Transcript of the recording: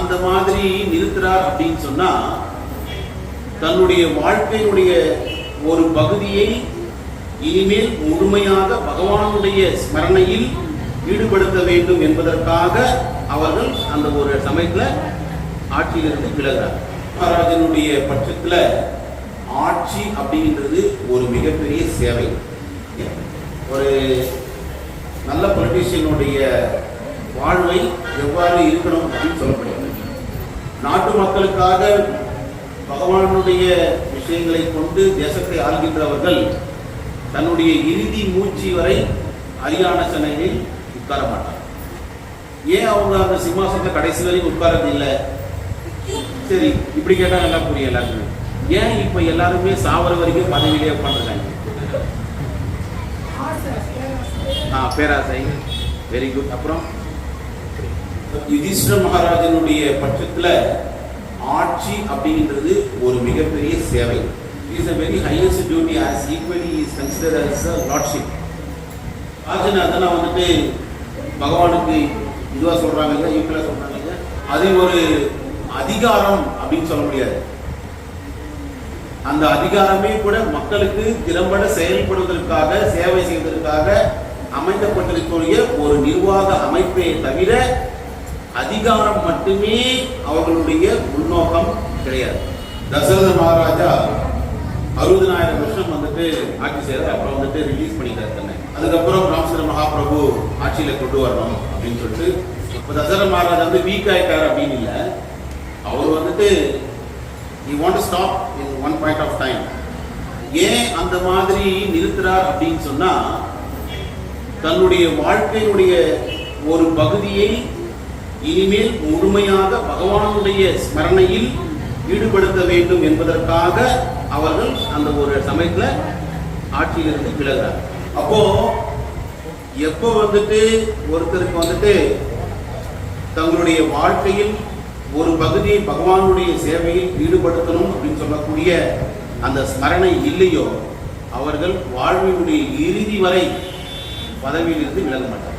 அந்த மாதிரி நிறுத்துறார் அப்படின்னு சொன்னா தன்னுடைய வாழ்க்கையினுடைய ஒரு பகுதியை இனிமேல் முழுமையாக பகவானுடைய ஸ்மரணையில் ஈடுபடுத்த வேண்டும் என்பதற்காக அவர்கள் அந்த ஒரு சமயத்துல ஆட்சியிலிருந்து விலகிறார். மகாராஜனுடைய பட்சத்துல ஆட்சி அப்படின்றது ஒரு மிகப்பெரிய சேவை. ஒரு நல்ல பொலிட்டீஷியனுடைய வாழ்வை எவ்வாறு இருக்கணும் அப்படின்னு சொல்லப்படுகிறது நாட்டு மக்களுக்காக பகவானுடைய விஷயங்களை கொண்டு தேசத்தை ஆள்கின்றவர்கள் தன்னுடைய இறுதி மூச்சு வரை அரியான சென்னையில் உட்கார மாட்டார். ஏன் அவங்க அந்த சிம்மாசனத்தை கடைசி வரைக்கும் உட்காரது இல்லை சரி இப்படி கேட்டா நல்லா புரியும் எல்லாருக்குமே. ஏன் இப்ப எல்லாருமே சாவர வரைக்கும் பதவியிலே உட்காந்துருக்காங்க ஆ பேராசை. வெரி குட் அப்புறம்? யுதிஷ்டர் மகாராஜனுடைய பட்சத்துல ஆட்சி அப்படிங்கிறது ஒரு மிகப்பெரிய சேவை. Is a very highest duty as equally is consider as a lordship Rajan அதெல்லாம் வந்துட்டு பகவானுக்கு இதுவா சொல்றாங்க இல்லை ஈக்குவலாக சொல்றாங்க இல்லையா? அது ஒரு அதிகாரம் அப்படின்னு சொல்ல முடியாது. அந்த அதிகாரமே கூட மக்களுக்கு திறம்பட செயல்படுவதற்காக சேவை செய்வதற்காக அமைந்தப்பட்டிருக்கக்கூடிய ஒரு நிர்வாக அமைப்பை தவிர அதிகாரம் மட்டுமே அவர்களுடைய உள்நோக்கம் கிடையாது. தசரத மகாராஜா அறுபதனாயிரம் வருஷம் வந்துட்டு ஆட்சி செய்யறது அப்புறம் வந்துட்டு ரிலீஸ் பண்ணிட்டாரு தன்னை. அதுக்கப்புறம் ராமச்சந்திர மகாபிரபு ஆட்சியில கொண்டு வரணும் அப்படின்னு சொல்லிட்டு இப்போ தசரத மகாராஜா வந்து வீக் ஆயிட்டாரு அப்படின்னு இல்லை. அவர் வந்துட்டு you want to stop in one point of time ஏன் அந்த மாதிரி நிறுத்துறார் அப்படின்னு சொன்னா தன்னுடைய வாழ்க்கையினுடைய ஒரு பகுதியை இனிமேல் முழுமையாக பகவானுடைய ஸ்மரணையில் ஈடுபடுத்த வேண்டும் என்பதற்காக அவர்கள் அந்த ஒரு சமயத்தில் ஆட்சியிலிருந்து விலகிறார் அப்போ எப்போ வந்துட்டு ஒருத்தருக்கு வந்துட்டு தங்களுடைய வாழ்க்கையில் ஒரு பகுதியை பகவானுடைய சேவையில் ஈடுபடுத்தணும் அப்படின்னு சொல்லக்கூடிய அந்த ஸ்மரணை இல்லையோ அவர்கள் வாழ்வினுடைய இறுதி வரை பதவியிலிருந்து விலக மாட்டார்